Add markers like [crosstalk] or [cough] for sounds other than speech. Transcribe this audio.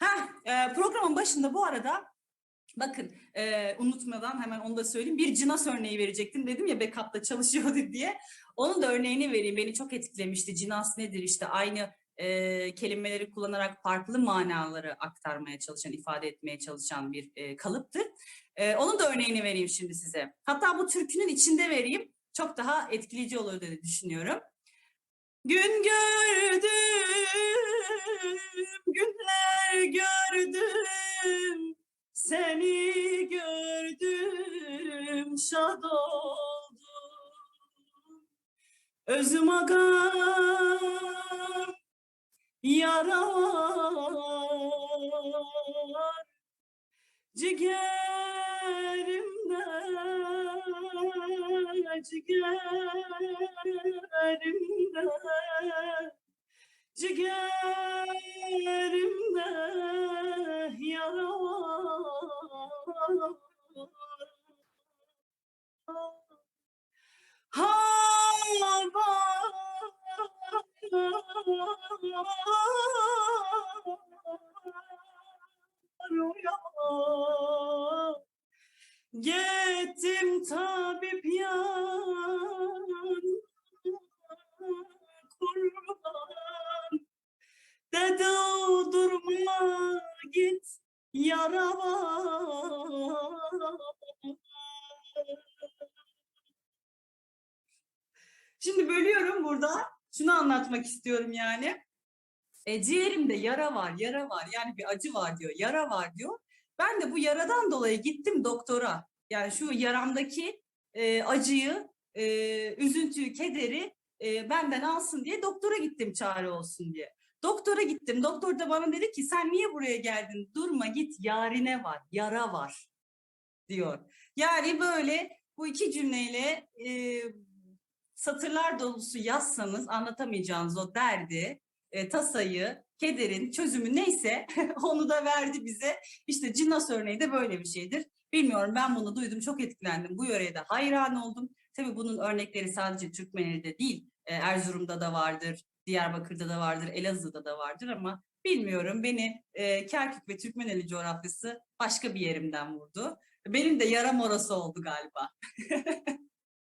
Ha, e, programın başında bu arada bakın e, unutmadan hemen onu da söyleyeyim. Bir cinas örneği verecektim. Dedim ya backup'ta çalışıyordu [laughs] diye. Onun da örneğini vereyim. Beni çok etkilemişti. Cinas nedir? İşte aynı e, kelimeleri kullanarak farklı manaları aktarmaya çalışan, ifade etmeye çalışan bir e, kalıptır. E, onun da örneğini vereyim şimdi size. Hatta bu türkünün içinde vereyim. Çok daha etkileyici olur diye düşünüyorum. Gün gördüm, gördüm, şad oldum. Özüm agam, yara var, ciğerimde, ciğerimde, ciğerimde Havar Gittim tabip yan kurban Dedi durma git yara Şimdi bölüyorum burada. Şunu anlatmak istiyorum yani. E, ciğerimde yara var, yara var. Yani bir acı var diyor, yara var diyor. Ben de bu yaradan dolayı gittim doktora. Yani şu yaramdaki e, acıyı, e, üzüntüyü, kederi e, benden alsın diye doktora gittim çare olsun diye. Doktora gittim. Doktor da bana dedi ki sen niye buraya geldin? Durma git yarine var, yara var diyor. Yani böyle bu iki cümleyle e, satırlar dolusu yazsanız anlatamayacağınız o derdi, e, tasayı, kederin çözümü neyse [laughs] onu da verdi bize. İşte Cinnas örneği de böyle bir şeydir. Bilmiyorum ben bunu duydum çok etkilendim. Bu yöreye de hayran oldum. Tabii bunun örnekleri sadece Türkmeneli'de değil, e, Erzurum'da da vardır, Diyarbakır'da da vardır, Elazığ'da da vardır ama bilmiyorum beni e, Kerkük ve Türkmeneli coğrafyası başka bir yerimden vurdu. Benim de yaram orası oldu galiba. [laughs]